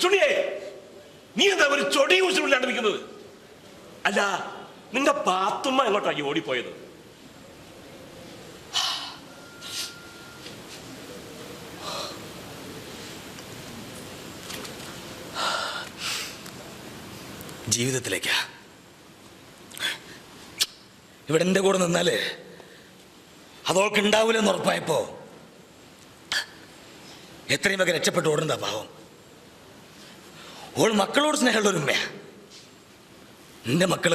കൊച്ചുണിയെ നീ എന്താ ഒരു ചൊടി നിൽക്കുന്നത്? അല്ല നിന്റെ പാത്തുമ്മ എങ്ങോട്ടാ ഓടിപ്പോയത്? ജീവിതത്തിലേക്കാ. ഇവിടെ എന്റെ കൂടെ നിന്നാൽ അതോൾക്ക് ഉണ്ടാവില്ലെന്ന് ഉറപ്പായപ്പോ എത്രയും ഒക്കെ രക്ഷപ്പെട്ട് ഓടുന്നതാ പാവം. ഓൾ മക്കളോട് സ്നേഹമുള്ള ഒരു ഉമ്മയാ. എന്റെ മക്കൾ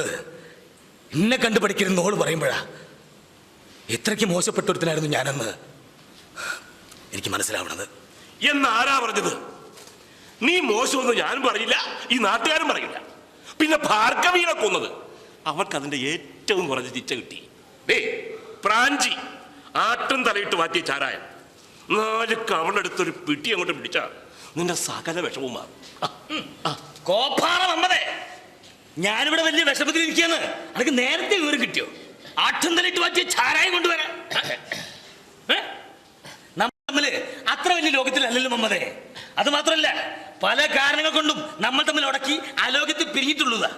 എന്നെ കണ്ടു പഠിക്കരുന്ന് ഓൾ പറയുമ്പോഴാ ഇത്രയ്ക്ക് മോശപ്പെട്ടൊരുത്തനായിരുന്നു ഞാനെന്ന് എനിക്ക് മനസ്സിലാവണത്. എന്ന് ആരാ പറഞ്ഞത്? നീ മോശമെന്ന് ഞാൻ പറയില്ല ഈ നാട്ടുകാരും പറയില്ല പിന്നെ ഭാർഗവീനെ കൊന്നത്. അവർക്ക് അതിന്റെ ഏറ്റവും കുറഞ്ഞ ചിച്ച കിട്ടി. പ്രാഞ്ചി ആട്ടും തലയിട്ട് മാറ്റിയ ചാരായം. നാല് കവളെടുത്തൊരു പിടി അങ്ങോട്ട് പിടിച്ച നിന്റെ സകല വിഷമവും മാറും. കോപ്പാറ വന്നതേ ഞാനിവിടെ വലിയ വിഷമത്തിൽ ഇരിക്കുകയാണ്. അനക്ക് നേരത്തെ വിവരം കിട്ടിയോ? ആട്ടും മാറ്റി ചാരായം കൊണ്ടുവരാ? നമ്മൾ അത്ര വലിയ ലോകത്തിലല്ലല്ലോ മമ്മതേ അത് മാത്രല്ല പല കാരണങ്ങൾ കൊണ്ടും നമ്മൾ തമ്മിൽ ഉടക്കി അലോകത്തിൽ പിരിഞ്ഞിട്ടുള്ളതാ.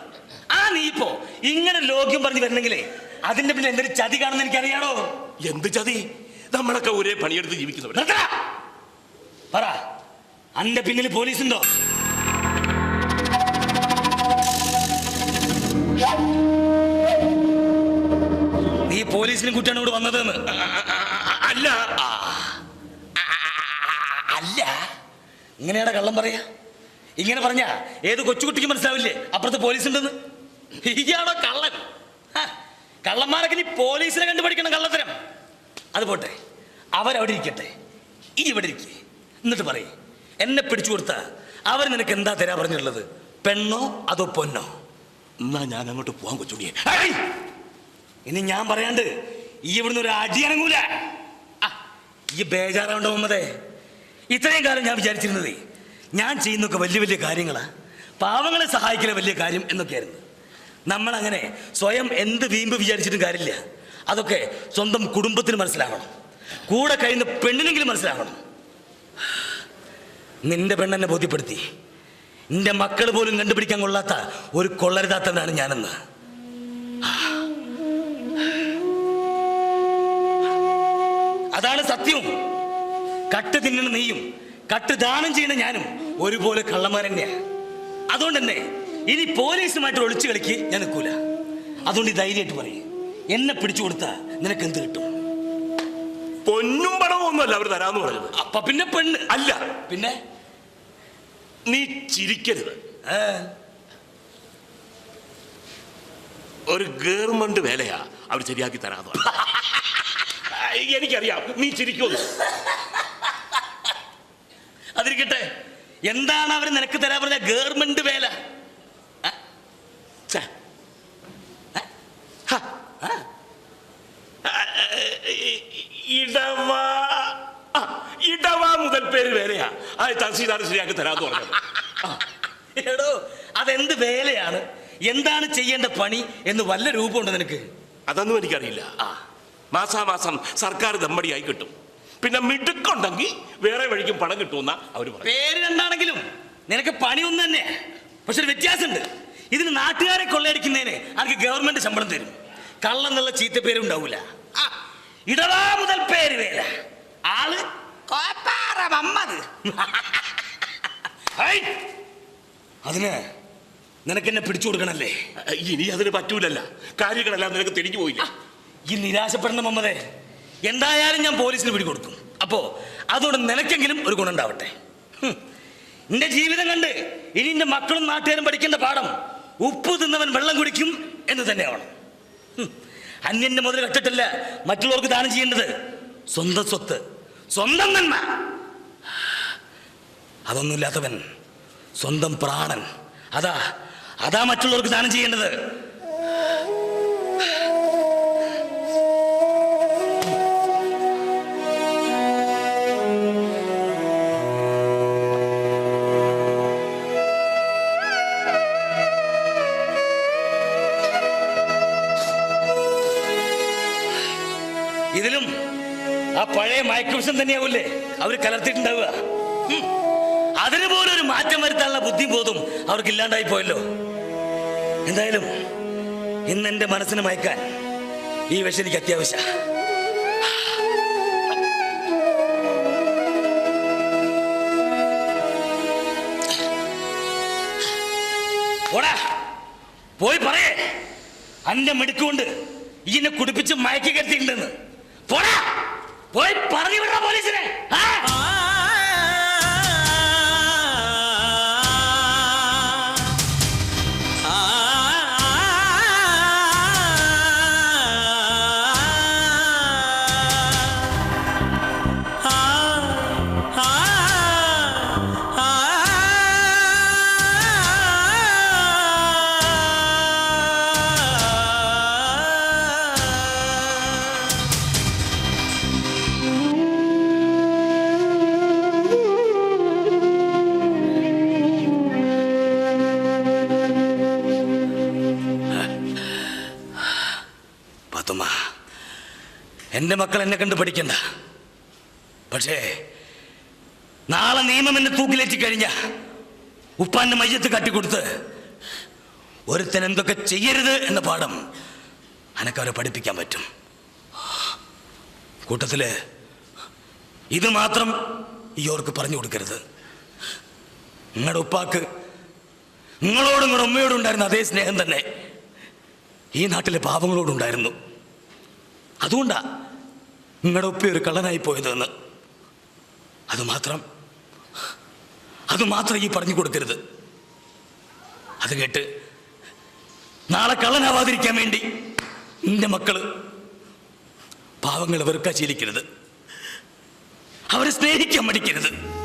ആ നീ ഇപ്പോ ഇങ്ങനെ ലോക്യം പറഞ്ഞു വരണമെങ്കിലേ അതിന്റെ പിന്നെ എന്തൊരു ചതി കാണുന്ന എനിക്കറിയാണോ എന്ത് ചതി? നമ്മളൊക്കെ ഒരേ പണിയെടുത്ത് ജീവിക്കുന്നവർ നിർത്തടാ. പറ. അന്റെ പിന്നിൽ പോലീസുണ്ടോ? നീ പോലീസിനും കുട്ടിയാണ് ഇവിടെ വന്നതെന്ന്. അല്ല. അല്ല. ഇങ്ങനെയാണ് കള്ളം പറയാ. ഇങ്ങനെ പറഞ്ഞ ഏത് കൊച്ചുകുട്ടിക്ക് മനസ്സിലാവില്ലേ? അപ്പുറത്ത് പോലീസ് ഉണ്ടെന്ന് ഇയാണോ കള്ളൻ കള്ളന്മാരൊക്കെ നീ പോലീസിനെ കണ്ടുപിടിക്കണം കള്ളത്തരം. അത് പോട്ടെ. അവരവിടെ ഇരിക്കട്ടെ. ഇനി ഇവിടെ ഇരിക്കേ. എന്നിട്ട് പറയേ. എന്നെ പിടിച്ചു കൊടുത്ത. അവർ നിനക്ക് എന്താ തരാ പറഞ്ഞുള്ളത്? പെണ്ണോ അതോ പൊന്നോ? എന്നാ ഞാൻ അങ്ങോട്ട് പോവാൻ കൊച്ചുണിയെ ഏയ്! ഇനി ഞാൻ പറയാണ്ട് ഈ ഇവിടുന്ന് ഒരു അടി അനങ്ങൂല. ആ, ഈ ബേജാറാവണ്ട മുമ്പതേ ഇത്രയും കാലം ഞാൻ വിചാരിച്ചിരുന്നതേ ഞാൻ ചെയ്യുന്നൊക്കെ വലിയ വലിയ കാര്യങ്ങളാ. പാവങ്ങളെ സഹായിക്കല വലിയ കാര്യം എന്നൊക്കെയായിരുന്നു. നമ്മളങ്ങനെ സ്വയം എന്ത് വീമ്പ് വിചാരിച്ചിട്ടും കാര്യമില്ല. അതൊക്കെ സ്വന്തം കുടുംബത്തിന് മനസ്സിലാവണം. കൂടെ കഴിയുന്ന പെണ്ണിനെങ്കിലും മനസ്സിലാവണം. നിന്റെ പെണ്ണെന്നെ ബോധ്യപ്പെടുത്തി. നിന്റെ മക്കൾ പോലും കണ്ടുപിടിക്കാൻ കൊള്ളാത്ത ഒരു കൊള്ളരുതാത്തവനാണ് ഞാനെന്ന്. അതാണ് സത്യവും. കട്ട് തിന്നണ നീയും കട്ട് ദാനം ചെയ്യുന്ന ഞാനും ഒരുപോലെ കള്ളന്മാർ തന്നെയാണ് അതുകൊണ്ട് തന്നെ ഇനി പോലീസുമായിട്ട് ഒളിച്ചു കളിക്ക് ഞാൻ നിൽക്കൂല. അതുകൊണ്ട് ധൈര്യമായിട്ട് പറയും. എന്നെ പിടിച്ചു കൊടുത്താ നിനക്ക് എന്ത് കിട്ടും? പൊന്നും ഒന്നുമല്ല അവർ തരാന്ന് പറഞ്ഞത് അപ്പൊ പിന്നെ പെണ്ണ്. അല്ല. പിന്നെ? നീ ചിരിക്കരുത്. ഒരു ഗവൺമെന്റ് വേലയാ അവർ ശരിയാക്കി തരാന്ന് പറഞ്ഞു. എനിക്കറിയാം. നീ ചിരിക്കോ അതിരിക്കട്ടെ. എന്താണ് അവർ നിനക്ക് തരാൻ പറഞ്ഞ ഗവൺമെന്റ് വേല? ഇടവാ. പേര് വേലയാ. അത് തഹസീൽദാർ ശരിയാക്കി തരാന്ന് പറഞ്ഞത്. എടോ അതെന്ത് വേലയാണ്? എന്താണ് ചെയ്യേണ്ട പണി എന്ന് വല്ല രൂപമുണ്ട് നിനക്ക്? അതൊന്നും എനിക്കറിയില്ല. ആ. മാസാമാസം സർക്കാർ ദമ്പടിയായി കിട്ടും. പിന്നെ മിടുക്കുണ്ടെങ്കിൽ വേറെ വഴിക്കും പണം കിട്ടുമെന്ന അവർ പേര് രണ്ടാണെങ്കിലും നിനക്ക് പണിയൊന്നും തന്നെ. പക്ഷെ ഒരു വ്യത്യാസമുണ്ട്. ഇതിന് നാട്ടുകാരെ കൊള്ളയടിക്കുന്നതിന് അവർക്ക് ഗവൺമെന്റ് ശമ്പളം തരും. കള്ളെന്നുള്ള ചീത്ത പേരും ഉണ്ടാവൂല. ആ, ഇടവാ മുതൽ പേര് വേല. ആൾ കോപ്പാറ മമ്മത് ഹൈ! അതിന് നിനക്ക് എന്നെ പിടിച്ചു കൊടുക്കണല്ലേ? ഇനി അതിന് പറ്റൂലല്ല. കാര്യങ്ങളെല്ലാം നിനക്ക് തിരിഞ്ഞു പോയില്ല? ഈ നിരാശപ്പെടുന്ന മമ്മതെ എന്തായാലും ഞാൻ പോലീസിന് പിടികൊടുക്കും. അപ്പോ അതുകൊണ്ട് നിനക്കെങ്കിലും ഒരു ഗുണം ഉണ്ടാവട്ടെ. നിന്റെ ജീവിതം കണ്ട് ഇനി നിന്റെ മക്കളും നാട്ടുകാരും പഠിക്കേണ്ട പാഠം ഉപ്പ് തിന്നവൻ വെള്ളം കുടിക്കും എന്ന് തന്നെയാണ്. അന്യന്റെ മുതൽ കെട്ടിട്ടല്ല മറ്റുള്ളവർക്ക് ദാനം ചെയ്യേണ്ടത് സ്വന്തം സ്വത്ത്. സ്വന്തം നന്മ. അതൊന്നുമില്ലാത്തവൻ സ്വന്തം പ്രാണൻ. അതാ അതാ മറ്റുള്ളവർക്ക് ദാനം ചെയ്യേണ്ടത്. ഇതിലും ആ പഴയ മയക്കുവിഷം തന്നെയാവൂലേ അവർ കലർത്തിയിട്ടുണ്ടാവുക. ഉം. അതിന് പോലും ഒരു മാറ്റം വരുത്താനുള്ള ബുദ്ധി ബോധം അവർക്ക് ഇല്ലാണ്ടായി പോയല്ലോ എന്തായാലും ഇന്ന് എന്റെ മനസ്സിന് മയക്കാൻ ഈ വിഷം എനിക്ക് അത്യാവശ്യ പോയി പറയേ അന്റെ മിടുക്കുകൊണ്ട് ഇതിനെ കുടിപ്പിച്ച് മയക്കി കരുത്തിയിട്ടുണ്ടെന്ന് പോടാ പോയി പറഞ്ഞു വിടണ പോലീസിനെ ആ? പാത്തുമ്മ എന്റെ മക്കൾ എന്നെ കണ്ട് പഠിക്കണ്ട. പക്ഷേ നാളെ നിയമം എന്നെ തൂക്കിലേറ്റി കഴിഞ്ഞ ഉപ്പാന്റെ മയ്യത്ത് കട്ടിക്കൊടുത്ത് ഒരുത്തൻ എന്തൊക്കെ ചെയ്യരുത് എന്ന പാഠം അനക്കവരെ പഠിപ്പിക്കാൻ പറ്റും. കൂട്ടത്തിൽ ഇത് മാത്രം ഈ ഓർക്ക് പറഞ്ഞു കൊടുക്കരുത്. നിങ്ങളുടെ ഉപ്പാക്ക് നിങ്ങളോടും നിങ്ങളുടെ ഉമ്മയോടും ഉണ്ടായിരുന്ന അതേ സ്നേഹം തന്നെ ഈ നാട്ടിലെ പാവങ്ങളോടുണ്ടായിരുന്നു അതുകൊണ്ടാ നിങ്ങളുടെ ഒപ്പി ഒരു കള്ളനായി പോയതെന്ന്. അതുമാത്രം അതുമാത്രം ഈ പറഞ്ഞു കൊടുക്കരുത്. അത് കേട്ട് നാളെ കള്ളനാവാതിരിക്കാൻ വേണ്ടി നിന്റെ മക്കൾ പാവങ്ങൾ വെറുക്കാൻ ശീലിക്കരുത്. അവരെ സ്നേഹിക്കാൻ മടിക്കരുത്.